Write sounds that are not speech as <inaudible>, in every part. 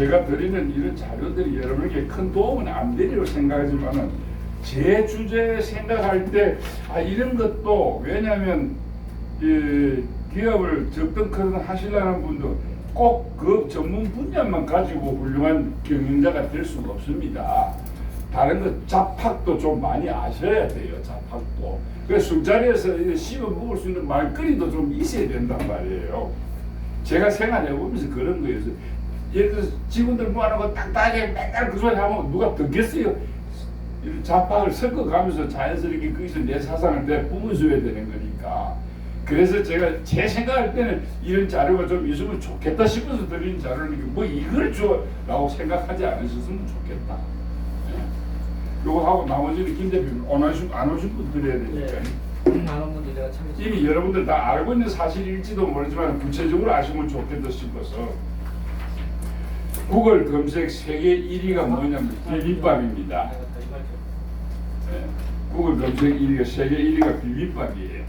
제가 드리는 이런 자료들이 여러분에게 큰 도움은 안 되리라고 생각하지만은 제 주제 생각할 때 아, 이런 것도 왜냐하면 이 기업을 적든 크든 하시려는 분도 꼭 그 전문 분야만 가지고 훌륭한 경영자가 될 수가 없습니다. 다른 것 잡학도 좀 많이 아셔야 돼요. 잡학도. 그래서 술자리에서 씹어 먹을 수 있는 말거리도 좀 있어야 된단 말이에요. 제가 생활해 보면서 그런 거예요. 예를 들어서 직원들 모아놓고 딱딱하게 맨날 그 소리 하면 누가 듣겠어요? 잡학을 섞어가면서 자연스럽게 거기서 내 사상을 내 뿜어줘야 되는 거니까. 그래서 제가 제 생각할 때는 이런 자료가 좀 있으면 좋겠다 싶어서 드리는 자료니까 뭐 이걸 줘라고 생각하지 않으셨으면 좋겠다. 예. 요거 하고 나머지는 김 대표님 안 오신 안 오신 분 드려야 되니까. 많은 분들 제가 참 이미 여러분들 다 알고 있는 사실일지도 모르지만 구체적으로 아시면 좋겠다 싶어서 구글 검색 세계 1위가 뭐냐면 비빔밥입니다. 예. 구글 검색 1위가 세계 1위가 비빔밥이에요.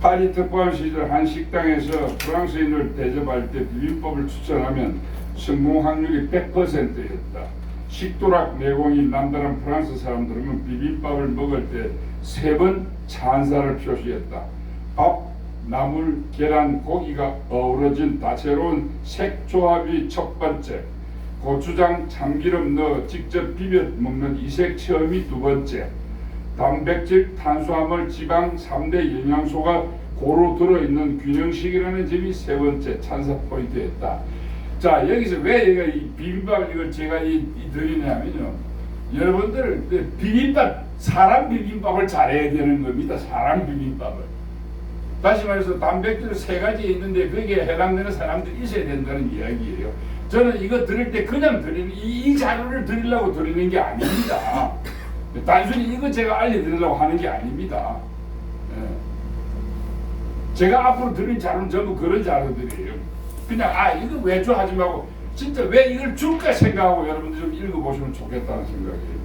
파리 특파원 시절 한 식당에서 프랑스인을 대접할 때 비빔밥을 추천하면 성공 확률이 100%였다. 식도락 내공이 남다른 프랑스 사람들은 비빔밥을 먹을 때 세 번 찬사를 표시했다. 밥, 나물, 계란, 고기가 어우러진 다채로운 색조합이 첫 번째. 고추장, 참기름 넣어 직접 비벼 먹는 이색 체험이 두 번째. 단백질, 탄수화물, 지방 3대 영양소가 고루 들어있는 균형식이라는 점이 세 번째 찬사 포인트였다. 자 여기서 왜 얘가 이 비빔밥 이걸 제가 이, 이 드리냐면요. 여러분들 그 비빔밥 사람 비빔밥을 잘해야 되는 겁니다. 사람 비빔밥을. 다시 말해서 단백질 세 가지 있는데 거기에 해당되는 사람들이 있어야 된다는 이야기예요. 저는 이거 드릴 때 그냥 드리는 이, 이 자료를 드리려고 드리는 게 아닙니다. 단순히 이거 제가 알려드리려고 하는 게 아닙니다. 예. 제가 앞으로 드릴 자료는 전부 그런 자료들이에요. 그냥 아 이거 왜 줘 하지 말고 진짜 왜 이걸 줄까 생각하고 여러분들 좀 읽어보시면 좋겠다는 생각이에요.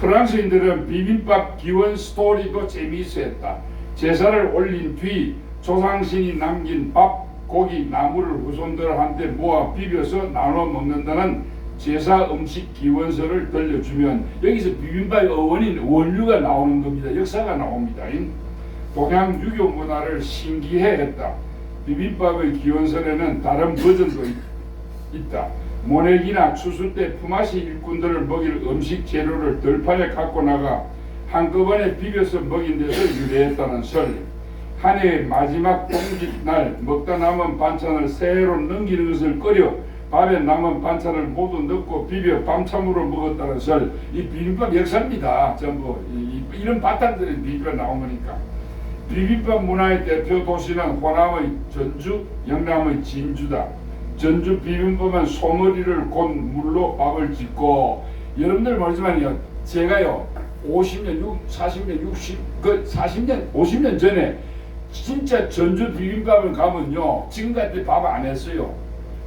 프랑스인들은 비빔밥 기원 스토리도 재미있어 했다. 제사를 올린 뒤 조상신이 남긴 밥, 고기, 나물을 후손들한테 모아 비벼서 나눠 먹는다는 제사 음식 기원서를 들려주면 여기서 비빔밥의 어원인 원류가 나오는 겁니다. 역사가 나옵니다. 동양 유교 문화를 신기해 했다. 비빔밥의 기원설에는 다른 버전도 있, 있다. 모내기나 추수 때 품앗이 일꾼들을 먹일 음식 재료를 들판에 갖고 나가 한꺼번에 비벼서 먹인 데서 유래했다는 설. 한 해의 마지막 동짓날 먹다 남은 반찬을 새로 넘기는 것을 끓여 밥에 남은 반찬을 모두 넣고 비벼 밤참으로 먹었다는 설. 이 비빔밥 역사입니다. 전부 이, 이, 이런 바탕들이 비빔밥 나온 거니까. 비빔밥 문화의 대표 도시는 호남의 전주, 영남의 진주다. 전주 비빔밥은 소머리를 곧 물로 밥을 짓고 여러분들 모르지만요 제가요 50년, 6, 40년, 60, 그 40년, 50년 전에 진짜 전주 비빔밥을 가면요 지금 같은 밥안 했어요.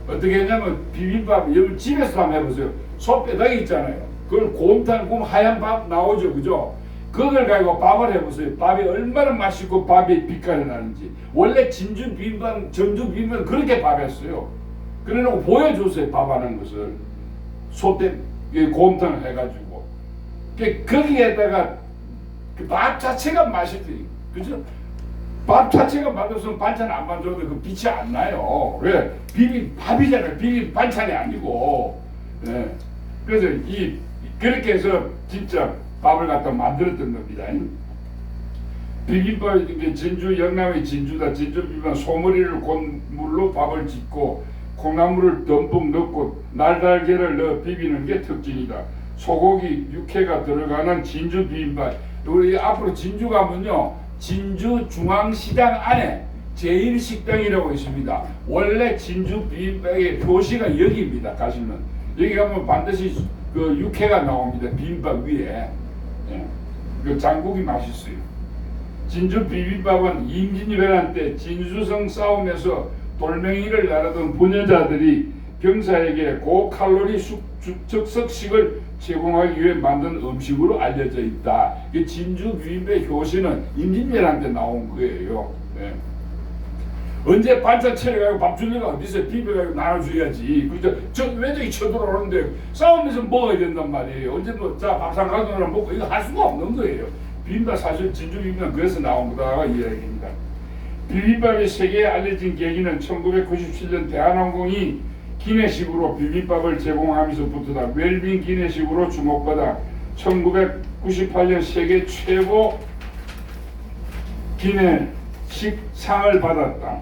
어떻게 했냐면 비빔밥 여러분 집에서 한번 해보세요. 소 뼈다귀 있잖아요. 그걸 곰탕, 곰 하얀 밥 나오죠, 그죠? 그걸 가지고 밥을 해보세요. 밥이 얼마나 맛있고 밥이 빛깔이 나는지. 원래 진주 비빔밥, 전주 비빔밥 그렇게 밥 했어요. 그래놓고 보여줬어요. 밥 하는 것을. 소떼 곰탕을 해가지고. 그, 거기에다가 그 밥 자체가 맛있지. 그죠? 밥 자체가 맛없으면 반찬 안 만들어도 그 빛이 안 나요. 왜? 비빔 밥이잖아요. 비빔 반찬이 아니고. 예. 그래서 이 그렇게 해서 진짜 밥을 갖다 만들었던 겁니다. 비빔밥이 이게 진주 영남의 진주다. 진주 비빔 소머리를 곤 물로 밥을 짓고 콩나물을 듬뿍 넣고 날달걀을 넣어 비비는 게 특징이다. 소고기 육회가 들어가는 진주 비빔밥. 우리 앞으로 진주 가면요. 진주 중앙시장 안에 제1식당이라고 있습니다. 원래 진주 비빔밥의 표시가 여기입니다. 가시면 여기 가면 반드시 그 육회가 나옵니다. 비빔밥 위에. 예. 그 장국이 맛있어요. 진주 비빔밥은 임진왜란 때 진수성 싸움에서 돌멩이를 나르던 부녀자들이 병사에게 고칼로리 숙, 즉석식을 제공하기 위해 만든 음식으로 알려져 있다. 이 진주 비빔밥 효시는 임진왜란 때 나온 거예요. 네. 언제 반찬 차려가지고 밥 주려고 어디서 비벼가지고 나눠줘야지. 그래서 저 외적이 쳐들어오는데 싸우면서 먹어야 된단 말이에요. 언제 뭐 자 밥상 가져오라 먹고 이거 할 수가 없는 거예요. 비빔밥 사실 진주 비빔밥 그래서 나온 거다 이 이야기입니다. 비빔밥이 세계에 알려진 계기는 1997년 대한항공이 기내식으로 비빔밥을 제공하면서부터다. 웰빙 기내식으로 주목받아 1998년 세계 최고 기내식 상을 받았다.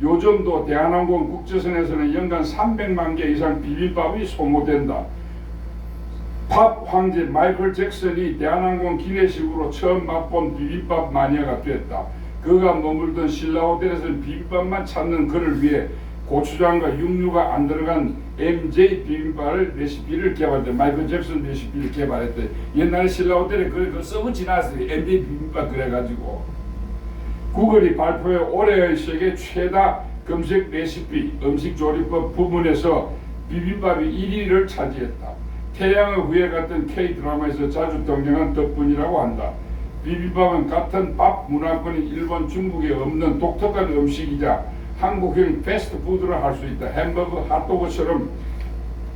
요즘도 대한항공 국제선에서는 연간 300만 개 이상 비빔밥이 소모된다. 팝 황제 마이클 잭슨이 대한항공 기내식으로 처음 맛본 비빔밥 마니아가 됐다. 그가 머물던 신라 호텔에서는 비빔밥만 찾는 그를 위해 고추장과 육류가 안 들어간 MJ 비빔밥을 레시피를 개발했대. 마이클 잭슨 레시피를 개발했대. 옛날에 신라 호텔에 그, 그 썩은 지났어요. MJ 비빔밥 그래가지고. 구글이 발표해 올해의 세계 최다 검색 레시피 음식 조리법 부문에서 비빔밥이 1위를 차지했다. 태양의 후예 같은 K 드라마에서 자주 등장한 덕분이라고 한다. 비빔밥은 같은 밥 문화권인 일본, 중국에 없는 독특한 음식이자 한국형 패스트푸드를 할수 있다. 햄버거, 핫도그처럼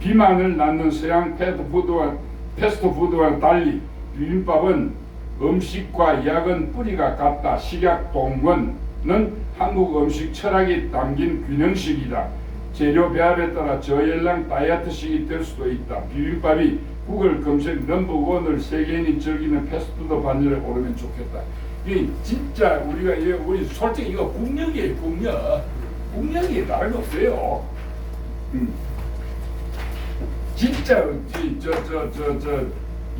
비만을 낳는 서양 패스트푸드와 패스트푸드와 달리 비빔밥은 음식과 약은 뿌리가 같다. 식약 동원은 한국 음식 철학이 담긴 균형식이다. 재료 배합에 따라 저열량 다이어트식이 될 수도 있다. 비빔밥이 구글 검색 넘버 원을 세계인이 즐기는 패스트푸드 반열에 오르면 좋겠다. 이게 진짜 우리가 이거 우리 솔직히 이거 국력이에요, 국력. 국력이 다른 거 없어요. 음. 진짜 저저 저저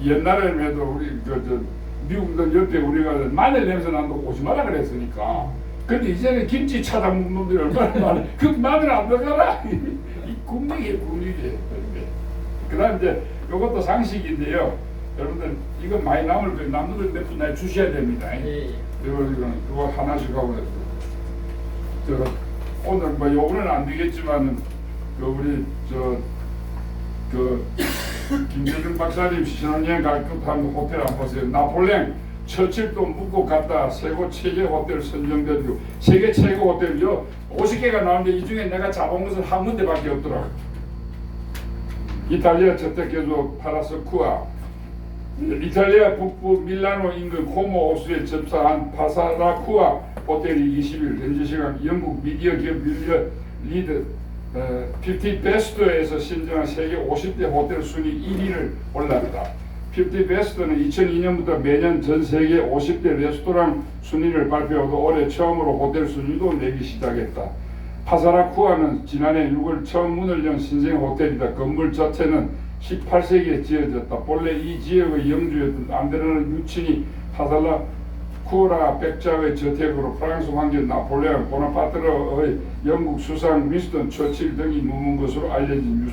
옛날에는 해도 우리 그저 미국들 옆에 우리가 마늘 냄새 난다고 오지 마라 그랬으니까. 근데 이제는 김치 찾아 먹는 놈들이 얼마나 많아. <laughs> 그 마늘 안 들어가라. 이 국력이에요, 국력이. 그 다음 이제 이것도 상식인데요. 여러분들 이거 많이 남을 거예요. 남들 몇분 날 주셔야 됩니다. 예, 예. 이거 이거 그거 하나씩 하고 저 오늘 뭐 요거는 안 되겠지만은 그 우리 저그 김재준 박사님 신혼여행 갈 급한 호텔 안 보세요. 나폴레옹 처칠도 묵고 갔다 세계 최대 호텔 선정되고 세계 최고 호텔요 50개가 나오는데 이 중에 내가 잡은 것은 한 군데밖에 없더라. 이탈리아 저택 개조 파라스 쿠아 이탈리아 북부 밀라노 인근 코모 호수에 접사한 파사라쿠아 호텔이 20일 현지 시간 영국 미디어 기업 밀리어 리드 어, 50 베스트에서 신청한 세계 50대 호텔 순위 1위를 올랐다. 50 베스트는 2002년부터 매년 전 세계 50대 레스토랑 순위를 발표하고 올해 처음으로 호텔 순위도 내기 시작했다. 파사라쿠아는 지난해 6월 처음 문을 연 신생 호텔이다. 건물 자체는 18세기에 지어졌다. 본래 이 지역의 영주였던 안드레는 유친이 파살라 쿠라 백작의 저택으로 프랑스 황제 나폴레옹 보나파트르의 영국 수상 미스턴 처칠 등이 머문 것으로 알려진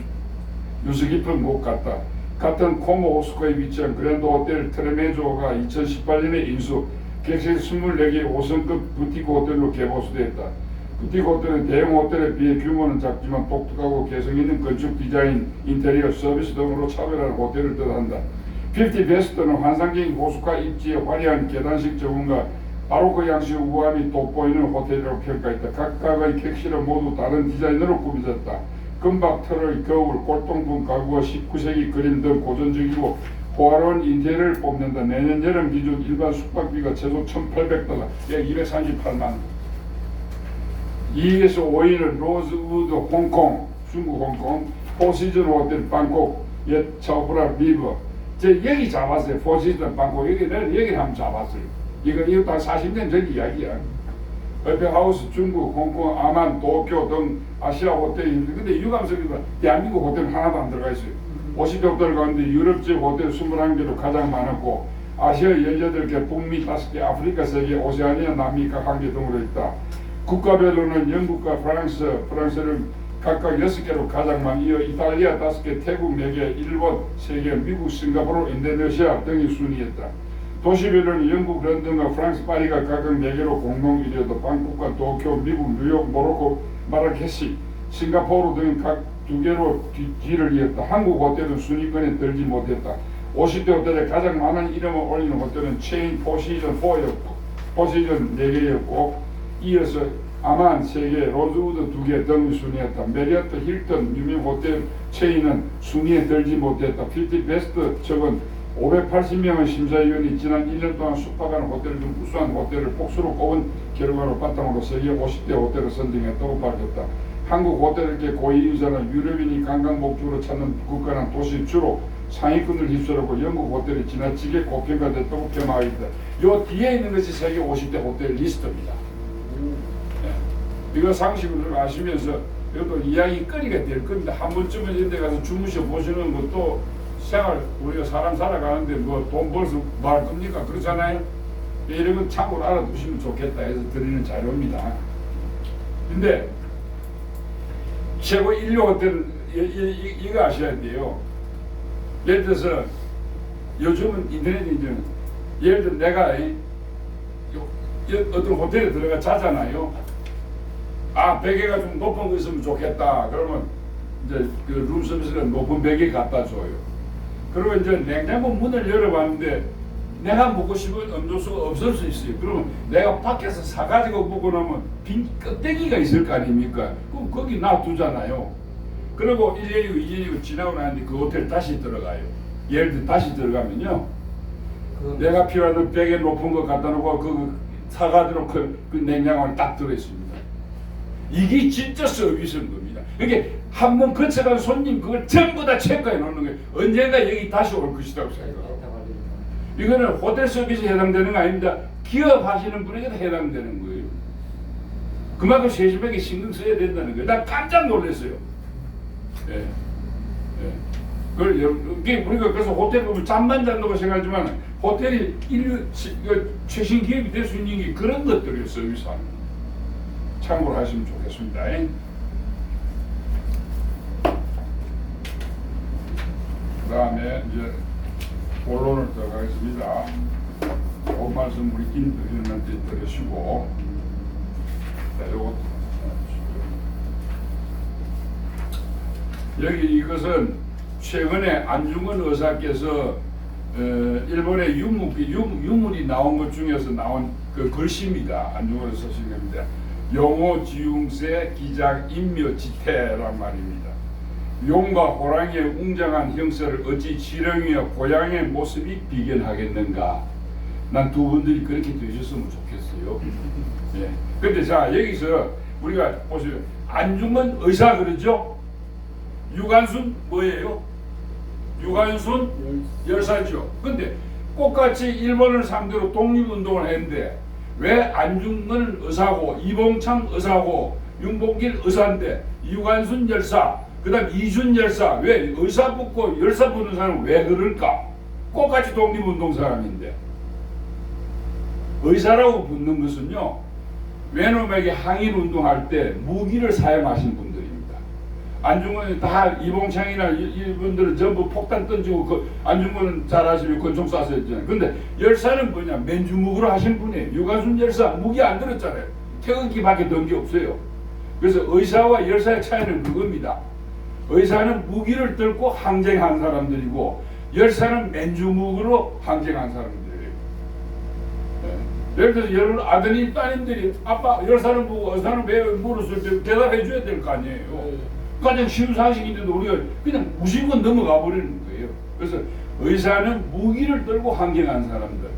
유, 유서 깊은 곳 같다. 같은 코모 호스코에 위치한 그랜드 호텔 트레메조가 2018년에 인수 객실 24개 5성급 부티크 호텔로 개보수되었다. 부티크 호텔은 대형 호텔에 비해 규모는 작지만 독특하고 개성 있는 건축 디자인, 인테리어, 서비스 등으로 차별화한 호텔을 뜻한다. 50 베스트는 환상적인 고수가 입지에 화려한 계단식 정원과 바로크 양식 우아함이 돋보이는 호텔이라고 평가했다. 각각의 객실은 모두 다른 디자인으로 꾸며졌다. 금박 털의 겨울, 골동품 가구와 19세기 그림 등 고전적이고 호화로운 인테리어를 뽐낸다. 내년 여름 기준 일반 숙박비가 최소 1,800달러, 약 238만 원. 2에서 5위는 로즈우드 홍콩, 중국 홍콩, 포시즌 호텔 방콕, 옛 차오프라 리버. 제 여기 잡았어요. 포시즌 방콕 여기 내가 여기 한번 잡았어요. 이거 이거 다 40년 전 이야기야. 에페하우스 중국, 홍콩, 아만, 도쿄 등 아시아 호텔이 근데 유감스럽게 대한민국 호텔 하나도 안 들어가 있어요. 50여 호텔 가운데 유럽 지역 호텔 21개로 가장 많았고 아시아 18개, 북미 5개, 아프리카 3개, 오세아니아, 남미카 1개 등으로 있다. 국가별로는 영국과 프랑스, 프랑스를 각각 6개로 가장 많이 이어 이탈리아 5개, 태국 4개, 일본 3개, 미국, 싱가포르, 인도네시아 등이 순위했다. 도시별로는 영국, 런던과 프랑스, 파리가 각각 4개로 공동 1위였다. 방콕과 도쿄, 미국, 뉴욕, 모로코, 마라케시, 싱가포르 등은 각 2개로 뒤, 뒤를 이었다. 한국 호텔은 순위권에 들지 못했다. 50대 호텔에 가장 많은 이름을 올리는 호텔은 체인 포시즌 4였고 포시즌 4개였고 이어서 아만 세개 로즈우드 두 개 등이 순위했다. 메리어트 힐튼 유명 호텔 체인은 순위에 들지 못했다. 필티 베스트 측은 580명의 심사위원이 지난 1년 동안 숙박하는 호텔 중 우수한 호텔을 복수로 꼽은 결과를 바탕으로 세계 50대 호텔을 선정했다고 밝혔다. 한국 호텔계 고위 인사는 유럽인이 관광 목적으로 찾는 국가는 도시 주로 상위권을 휩쓸었고 영국 호텔이 지나치게 고평가됐다고 평가하고 있다. 요 뒤에 있는 것이 세계 50대 호텔 리스트입니다. 예. 이거 상식을 아시면서 이것도 이야기 거리가 될 겁니다. 한 번쯤은 이런 데 가서 주무셔 보시는 것도 생활 우리가 사람 살아가는데 뭐돈뭐할 겁니까? 그렇잖아요. 이런 건 참고로 알아두시면 좋겠다 해서 드리는 자료입니다. 근데 최고 인류 호텔은 이, 이, 이, 이 거 아셔야 돼요. 예를 들어서 요즘은 인터넷이 이제 예를 들어 내가 어떤 호텔에 들어가 자잖아요. 아 베개가 좀 높은 거 있으면 좋겠다. 그러면 이제 그 룸서비스가 높은 베개 갖다 줘요. 그리고 이제 냉장고 문을 열어봤는데 내가 먹고 싶은 음료수가 없을 수 있어요. 그러면 내가 밖에서 사가지고 먹고 나면 빈 껍데기가 있을 거 아닙니까? 그럼 거기 놔두잖아요. 그리고 1년이고 2년이고 지나고 나는데 그 호텔 다시 들어가요. 예를 들어 다시 들어가면요. 내가 필요한 베개 높은 거 갖다 놓고 그 사가지고 그, 그 냉장고에 딱 들어있습니다. 이게 진짜 서비스인 겁니다. 이게 한 번 거쳐간 손님 그걸 전부 다 체크해 놓는 거예요. 언젠가 여기 다시 올 것이라고 생각하고. 이거는 호텔 서비스에 해당되는 거 아닙니다. 기업 하시는 분에게 해당되는 거예요. 그만큼 세심하게 신경 써야 된다는 거예요. 나 깜짝 놀랐어요. 예. 예. 이게 우리가 그래서 호텔 보면 잠만 잔다고 생각하지만 호텔이 인류 시- 그 최신 기업이 될 수 있는 게 그런. 서비스하는 거. 참고로 하시면 좋겠습니다. 예. 그 다음에 이제 본론을 들어가겠습니다. 좋은 말씀 우리 김대리님한테 들으시고 여기 이것은 최근에 안중근 의사께서 어, 일본의 유물, 유, 유물이 나온 것 중에서 나온 그 글씨입니다. 안중근 의사 겁니다. 용호 지웅세 기작 인묘 지태란 말입니다. 용과 호랑이의 웅장한 형세를 어찌 지렁이와 고양이의 모습이 비견하겠는가? 난 두 분들이 그렇게 되셨으면 좋겠어요. <laughs> 예. 근데 자 여기서 우리가 보세요. 안중근 의사 그러죠? 유관순 뭐예요? 유관순 열사죠. 근데 똑같이 일본을 상대로 독립운동을 했는데 왜 안중근 의사고 이봉창 의사고 윤봉길 의사인데 유관순 열사 그다음 이준 열사 왜 의사 붙고 열사 붙는 사람은 왜 그럴까? 똑같이 독립운동 사람인데 의사라고 붙는 것은요 외놈에게 항일 운동할 때 무기를 사용하신 분들입니다. 안중근이 다 이봉창이나 이- 이분들은 전부 폭탄 던지고 그 안중근은 잘 아시면 권총 쐈었잖아요. 근데 열사는 뭐냐 맨주무기로 하신 분이에요. 유관순 열사 무기 안 들었잖아요. 태극기밖에 든게 없어요. 그래서 의사와 열사의 차이는 그겁니다. 의사는 무기를 들고 항쟁한 사람들이고 열사는 맨주무기로 항쟁한 사람들이에요. 예. 예를 들어서 여러분 아드님 따님들이 아빠 열사는 보고 의사는 왜 물었을 때 대답해 줘야 될 거 아니에요. 가장 쉬운 사실인데도 우리가 그냥 무심코 넘어가 버리는 거예요. 그래서 의사는 무기를 들고 항쟁한 사람들,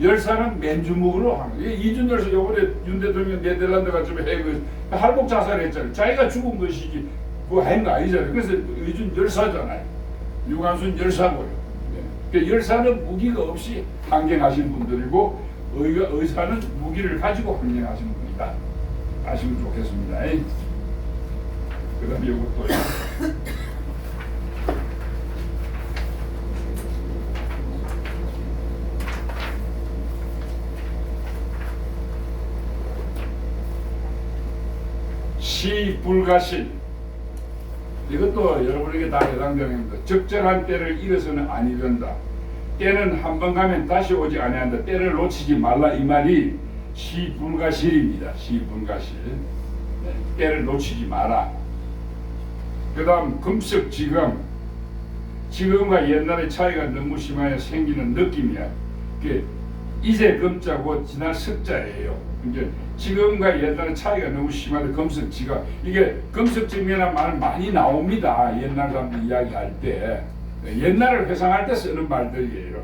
열사는 맨주먹으로 하는 거예요. 이준 열사 요번에 윤 대통령 네덜란드 가지고 해그 할복 자살했잖아요. 자기가 죽은 것이지 그거 한거 아니잖아요. 그래서 이준 열사잖아요. 유관순 열사고요. 네. 그러니까 열사는 무기가 없이 항쟁하신 분들이고 의사는 무기를 가지고 항쟁하신 분이다. 아시면 좋겠습니다. 그 다음에 이것도 시불가실 이것도 여러분에게 다 해당되는 겁니다. 적절한 때를 잃어서는 아니 된다. 때는 한 번 가면 다시 오지 아니한다. 때를 놓치지 말라 이 말이 시불가실입니다. 시불가실. 네, 때를 놓치지 마라. 그 다음 금석 지금 지금과 옛날의 차이가 너무 심하게 생기는 느낌이야. 그 이제 금자고 지난 석자예요. 이제 지금과 옛날의 차이가 너무 심한데 금석지가 이게 금석지면한 말 많이 나옵니다. 옛날 사람들 이야기할 때 옛날을 회상할 때 쓰는 말들이에요.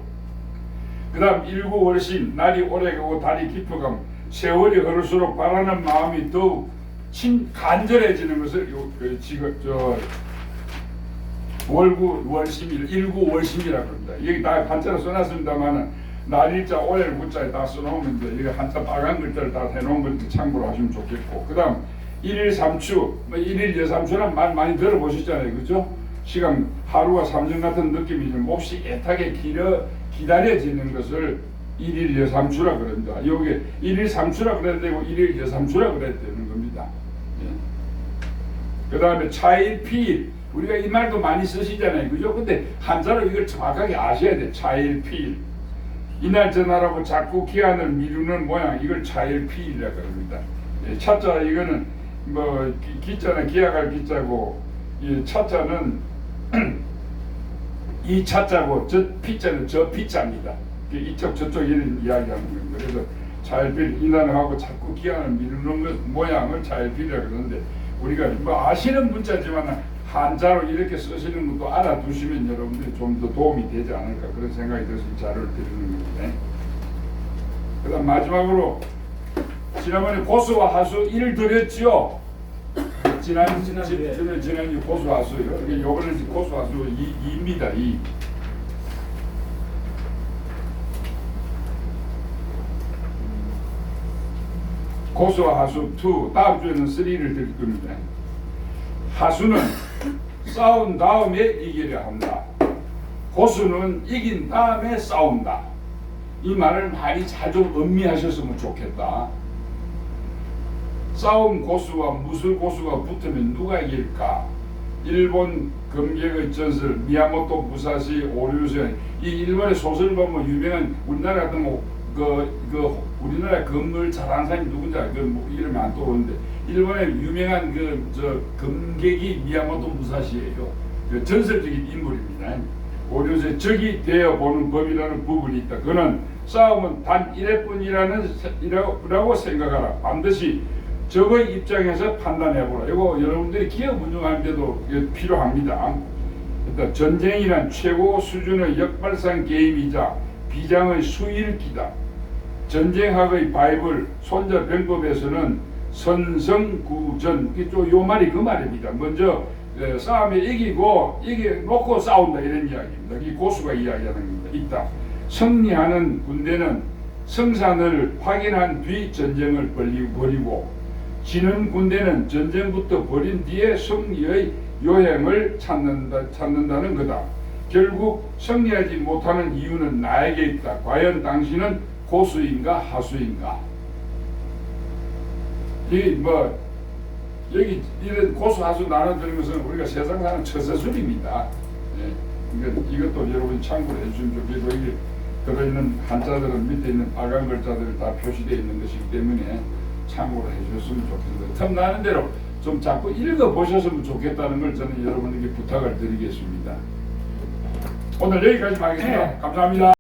그 다음 일구 월신 날이 오래가고 달이 깊어감 세월이 흐를수록 바라는 마음이 더욱 친 간절해지는 것을 요, 그 지금 저 월구 월심일 일구 월심이라 그럽니다. 여기 다 한자로 써놨습니다만은 날일자 오일 구자에 다 써놓으면 돼. 이게 한자 빨간 글자를 다 해놓은 걸 참고로 하시면 좋겠고 그다음 일일 삼추 뭐 일일 여삼추란 말 많이 들어보셨잖아요, 그죠? 시간 하루가 삼년 같은 느낌이 좀 몹시 애타게 길어 기다려지는 것을 일일 여삼추라 그럽니다. 여기 일일 삼추라 그래야 되고 일일 여삼추라. 예. 그 다음에 차일피일 우리가 이 말도 많이 쓰시잖아요. 그죠? 근데 한자로 이걸 정확하게 아셔야 돼. 차일 피일 이날 전화라고 자꾸 기한을 미루는 모양 이걸 차일 피일이라고 합니다. 예, 차자 이거는 뭐 기- 기자는 기약할 기자고 이 차자는 이 차자고 저 피자는 저 피자입니다. 그 이쪽 저쪽 이런 이야기하는 겁니다 그래서 차일필 이날을 하고 자꾸 기한을 미루는 것 모양을 차일필이라고 그러는데 우리가 뭐 아시는 문자지만 한자로 이렇게 쓰시는 것도 알아두시면 여러분들이 좀 더 도움이 되지 않을까 그런 생각이 들어서 이 자료를 드리는 겁니다. 그다음 마지막으로 지난번에 고수와 하수 1을 드렸지요. 지난 지난. 지난 지난 고수 하수요. 이게 요거는 고수 하수 2, 2입니다. 2. 고수와 하수 2 다음 주에는 3를 드릴 겁니다. 하수는 싸운 다음에 이기려 한다. 고수는 이긴 다음에 싸운다. 이 말을 많이 자주 음미하셨으면 좋겠다. 싸움 고수와 무술 고수가 붙으면 누가 이길까? 일본 검객의 전설 미야모토 무사시 오류sen 이 일본의 소설 보면 유명한 우리나라 같은 뭐 그 그 우리나라 검을 잘하는 사람이 누군지 알- 그 뭐, 이름이 안 떠오르는데 일본의 유명한 그 저 검객이 미야모토 무사시예요. 그 전설적인 인물입니다. 오류sen 적이 되어 보는 법이라는 부분이 있다. 그는 싸움은 단 1회뿐이라는 이라고 생각하라. 반드시 적의 입장에서 판단해보라. 이거 여러분들이 기업 운영하는데도 이거 필요합니다. 일단 전쟁이란 최고 수준의 역발상 게임이자 비장의 수일기다. 전쟁학의 바이블 손자병법에서는 선성구전 이쪽 요 말이 그 말입니다. 먼저 에, 싸움에 이기고 이겨놓고 싸운다 이런 이야기입니다. 이 고수가 이야기하는 겁니다. 있다. 승리하는 군대는 성산을 확인한 뒤 전쟁을 벌리- 벌이고 지는 군대는 전쟁부터 벌인 뒤에 승리의 요행을 찾는다, 찾는다는 거다. 결국 승리하지 못하는 이유는 나에게 있다. 과연 당신은 고수인가 하수인가? 이 뭐 여기 이런 고수 하수 나눠드리는 것은 우리가 세상 사는 처세술입니다. 예. 그러니까 이것도 여러분이 참고를 해주시면 좋겠고 이게 들어있는 한자들은 밑에 있는 빨간 글자들이 다 표시되어 있는 것이기 때문에 참고를 해주셨으면 좋겠습니다. 틈나는 대로 좀 자꾸 읽어보셨으면 좋겠다는 걸 저는 여러분에게 부탁을 드리겠습니다. 오늘 여기까지 하겠습니다. 네. 감사합니다.